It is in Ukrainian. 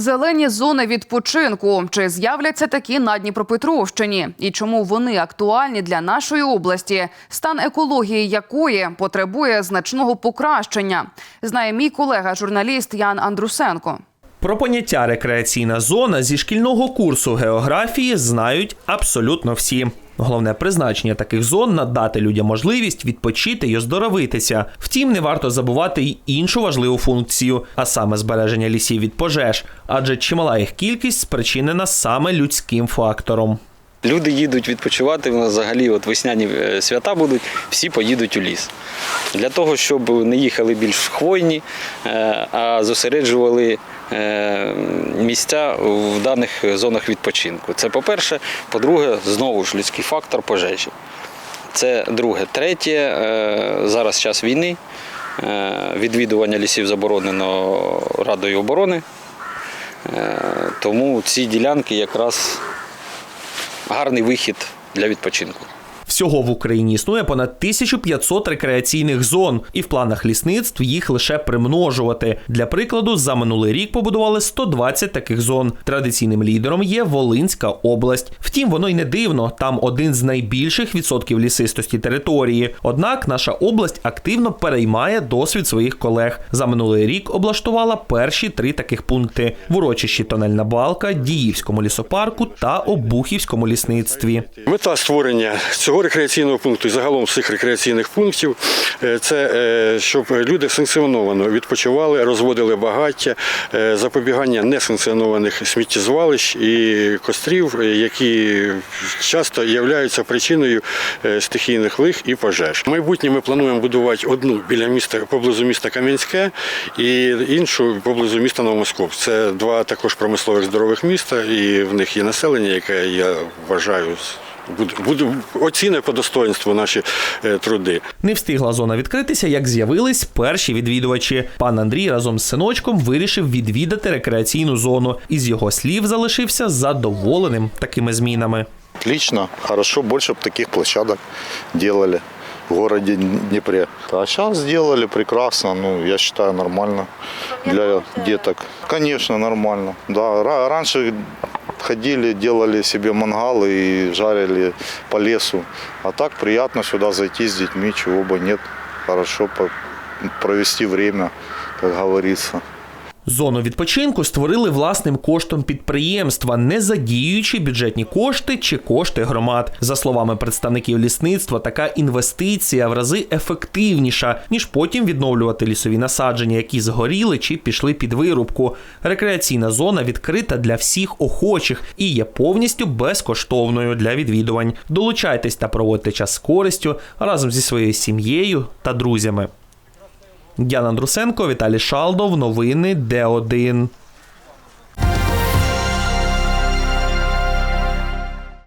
Зелені зони відпочинку. Чи з'являться такі на Дніпропетровщині? І чому вони актуальні для нашої області? Стан екології якої потребує значного покращення? Знає мій колега, журналіст Ян Андрусенко. Про поняття рекреаційна зона зі шкільного курсу географії знають абсолютно всі. Головне призначення таких зон надати людям можливість відпочити й оздоровитися. Втім, не варто забувати й іншу важливу функцію, а саме збереження лісів від пожеж, адже чимала їх кількість спричинена саме людським фактором. Люди їдуть відпочивати. У нас взагалі от весняні е, свята будуть, всі поїдуть у ліс. Для того, щоб не їхали більш хвойні, е, а зосереджували е, місця в даних зонах відпочинку. Це по-перше. По-друге, знову ж людський фактор пожежі. Це друге. Третє, зараз час війни. Відвідування лісів заборонено Радою оборони. Тому ці ділянки якраз гарний вихід для відпочинку. Всього в Україні існує понад 1500 рекреаційних зон, і в планах лісництв їх лише примножувати. Для прикладу, за минулий рік побудували 120 таких зон. Традиційним лідером є Волинська область. Втім, воно й не дивно. Там один з найбільших відсотків лісистості території. Однак наша область активно переймає досвід своїх колег. За минулий рік облаштувала перші три таких пункти: в урочищі Тонельна балка, Діївському лісопарку та Обухівському лісництві. Мета створення цього рекреаційного пункту і загалом всіх рекреаційних пунктів е, це е, щоб люди санкціоновано відпочивали, розводили багаття, е, запобігання несанкціонованих сміттєзвалищ і кострів, які часто являються причиною стихійних лих і пожеж. В майбутнє ми плануємо будувати одну біля міста поблизу міста Кам'янське і іншу поблизу міста Новомосков. Це два також промислових здорових міста, і в них є населення, яке я вважаю буде, буде оціне по достоинству наші е, труди. Не встигла зона відкритися, як з'явились перші відвідувачі. Пан Андрій разом з синочком вирішив відвідати рекреаційну зону. і з його слів залишився задоволеним такими змінами. Отлично, хорошо, больше бы таких площадок делали в городе Днепре. А сейчас сделали прекрасно, ну, я считаю, нормально для деток. Конечно, нормально. Да, ра- раньше ходили, делали себе мангалы и жарили по лесу. А так приятно сюда зайти с детьми, чего бы нет. Хорошо провести время, как говорится. Зону відпочинку створили власним коштом підприємства, не задіюючи бюджетні кошти чи кошти громад. За словами представників лісництва, така інвестиція в рази ефективніша, ніж потім відновлювати лісові насадження, які згоріли чи пішли під вирубку. Рекреаційна зона відкрита для всіх охочих і є повністю безкоштовною для відвідувань. Долучайтесь та проводьте час з користю разом зі своєю сім'єю та друзями. Діана Андрусенко, Віталій Шалдов. Новини Д1.